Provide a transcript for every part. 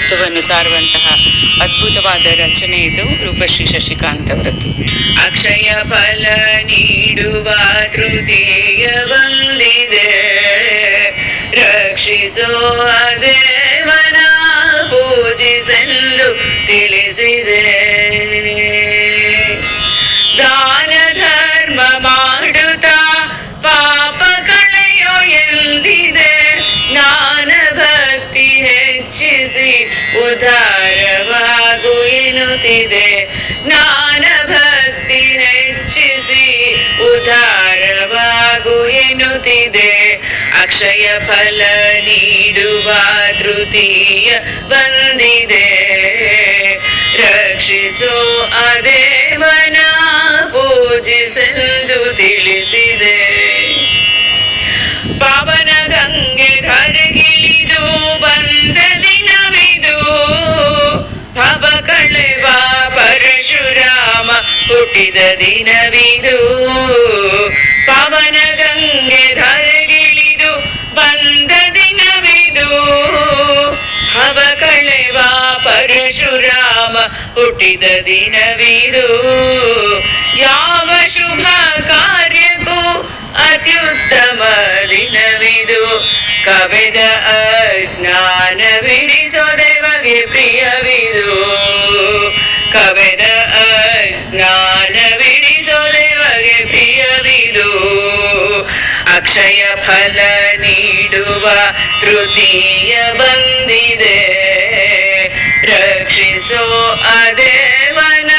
ತತ್ವವನ್ನು ಸಾರುವಂತಹ ಅದ್ಭುತವಾದ ರಚನೆ ಇದು ರೂಪಶ್ರೀ ಶಶಿಕಾಂತ್ ಅವರದ್ದು. ಅಕ್ಷಯ ಫಲ ನೀಡುವ ತೃತೀಯ ಬಂದಿದೆ. ರಕ್ಷಿಸೋ ದೇವನ ಪೂಜಿಸೆಂದು ತಿಳಿಸಿದೆ. ದಾನ ಧರ್ಮ ಎನ್ನುತ್ತಿದೆ ಜ್ಞಾನ ಭಕ್ತಿ ಹೆಚ್ಚಿಸಿ ಉದಾರವಾಗು ಎನ್ನುತ್ತಿದೆ. ಅಕ್ಷಯ ಫಲ ನೀಡುವ ತೃತೀಯ ಬಂದಿದೆ. ರಕ್ಷಿಸೋ ಅದೇವನ ಪೂಜಿಸೆಂದು ತಿಳಿಸಿದೆ. ಪಾವನ ಗಂಗೆ ಧರಗಿಳಿದು ಹುಟ್ಟಿದ ದಿನವಿದು. ಪವನ ಗಂಗೆ ಧರಗಿಳಿದು ಬಂದ ದಿನವಿದು. ಹವ ಕಳೆವ ಪರಶುರಾಮ ಹುಟ್ಟಿದ ದಿನವಿದು. ಯಾವ ಶುಭ ಕಾರ್ಯಕ್ಕೂ ಅತ್ಯುತ್ತಮ ದಿನವಿದು. ಕವೆದ ಅಜ್ಞಾನ ಬಿಡಿಸೋ ದೇವಗೆ ಪ್ರಿಯವಿದು. ಕವೆದ ಬಿಡಿಸೋ ಪ್ರಿಯವಿದು. ಅಕ್ಷಯ ಫಲ ನೀಡುವ ತೃತೀಯ ಬಂದಿದೆ. ರಕ್ಷಿಸೋ ಅದೇವನ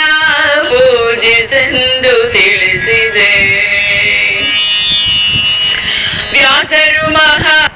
ಪೂಜಿಸೆಂದು ತಿಳಿಸಿದೆ. ವ್ಯಾಸರು ಮಹಾ